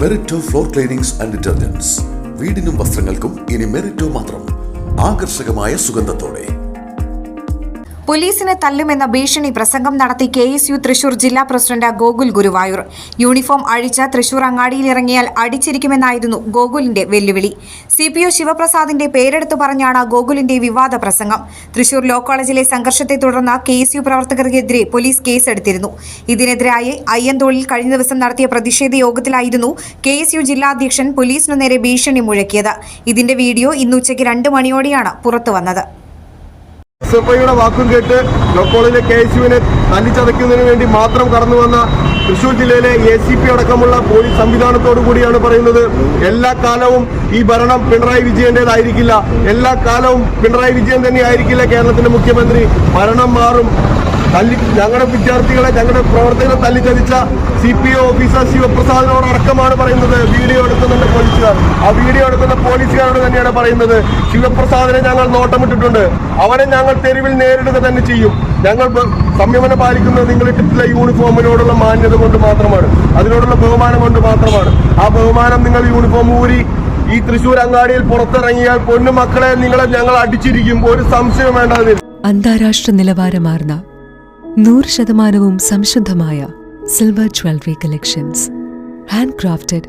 Merito floor cleanings and detergents വീടിനും വസ്ത്രങ്ങൾക്കും ഇനി മെറിറ്റോ മാത്രം. ആകർഷകമായ സുഗന്ധത്തോടെ. പോലീസിനെ തല്ലുമെന്ന ഭീഷണി പ്രസംഗം നടത്തി കെ എസ് യു തൃശൂർ ജില്ലാ പ്രസിഡന്റ് ഗോകുൽ ഗുരുവായൂർ. യൂണിഫോം അഴിച്ച തൃശൂർ അങ്ങാടിയിലിറങ്ങിയാൽ അടിച്ചിരിക്കുമെന്നായിരുന്നു ഗോകുലിന്റെ വെല്ലുവിളി. സി പി ഒ ശിവപ്രസാദിന്റെ പേരെടുത്തു പറഞ്ഞാണ് ഗോകുലിന്റെ വിവാദ പ്രസംഗം. തൃശൂർ ലോ കോളേജിലെ സംഘർഷത്തെ തുടർന്ന് കെ എസ് യു പ്രവർത്തകർക്കെതിരെ പോലീസ് കേസെടുത്തിരുന്നു. ഇതിനെതിരായി അയ്യന്തോളിൽ കഴിഞ്ഞ ദിവസം നടത്തിയ പ്രതിഷേധ യോഗത്തിലായിരുന്നു കെ എസ് യു ജില്ലാധ്യക്ഷൻ പോലീസിനു നേരെ ഭീഷണി മുഴക്കിയത്. ഇതിന്റെ വീഡിയോ ഇന്ന് ഉച്ചയ്ക്ക് രണ്ട് മണിയോടെയാണ് പുറത്തുവന്നത്. എസ് എഫ് ഐയുടെ വാക്കും കേട്ട് ലോക്കോളിലെ കെ എസ് യുവിനെ തല്ലിച്ചതയ്ക്കുന്നതിന് വേണ്ടി മാത്രം കടന്നു വന്ന തൃശൂർ ജില്ലയിലെ എ സി പി അടക്കമുള്ള പോലീസ് സംവിധാനത്തോടു കൂടിയാണ് പറയുന്നത്. എല്ലാ കാലവും ഈ ഭരണം പിണറായി വിജയന്റേതായിരിക്കില്ല. എല്ലാ കാലവും പിണറായി വിജയൻ തന്നെ ആയിരിക്കില്ല കേരളത്തിന്റെ മുഖ്യമന്ത്രി. ഭരണം മാറും. തല്ലി ഞങ്ങളുടെ വിദ്യാർത്ഥികളെ ഞങ്ങളുടെ പ്രവർത്തകരെ തല്ലിച്ചതിച്ച സി പി ഒ ഓഫീസർ ശിവപ്രസാദിനോടടക്കമാണ് പറയുന്നത്. വീഡിയോ എടുക്കുന്നുണ്ട് പോലീസുകാർ ആ വീഡിയോ എടുക്കുന്ന പോലീസുകാരോട് തന്നെയാണ് പറയുന്നത്. ശിവപ്രസാദിനെ ഞങ്ങൾ നോട്ടമിട്ടിട്ടുണ്ട്. അവനെ ഞങ്ങൾ തെരുവിൽ നേരിടുക തന്നെ ചെയ്യും. ഞങ്ങൾ സംയമനം പാലിക്കുന്നത് നിങ്ങൾ ഇട്ടിട്ടുള്ള യൂണിഫോമിനോടുള്ള മാന്യത കൊണ്ട് മാത്രമാണ്. അതിനോടുള്ള ബഹുമാനം കൊണ്ട് മാത്രമാണ്. ആ ബഹുമാനം നിങ്ങൾ യൂണിഫോം ഊരി ഈ തൃശ്ശൂർ അങ്ങാടിയിൽ പുറത്തിറങ്ങിയാൽ പൊന്നു മക്കളെ നിങ്ങളെ ഞങ്ങൾ അടിച്ചിരിക്കും. ഒരു സംശയം വേണ്ട അതിൽ അന്താരാഷ്ട്ര നിലവാരമാർന്ന നൂറ് ശതമാനവും സംശുദ്ധമായ silver jewellery collections. Hand crafted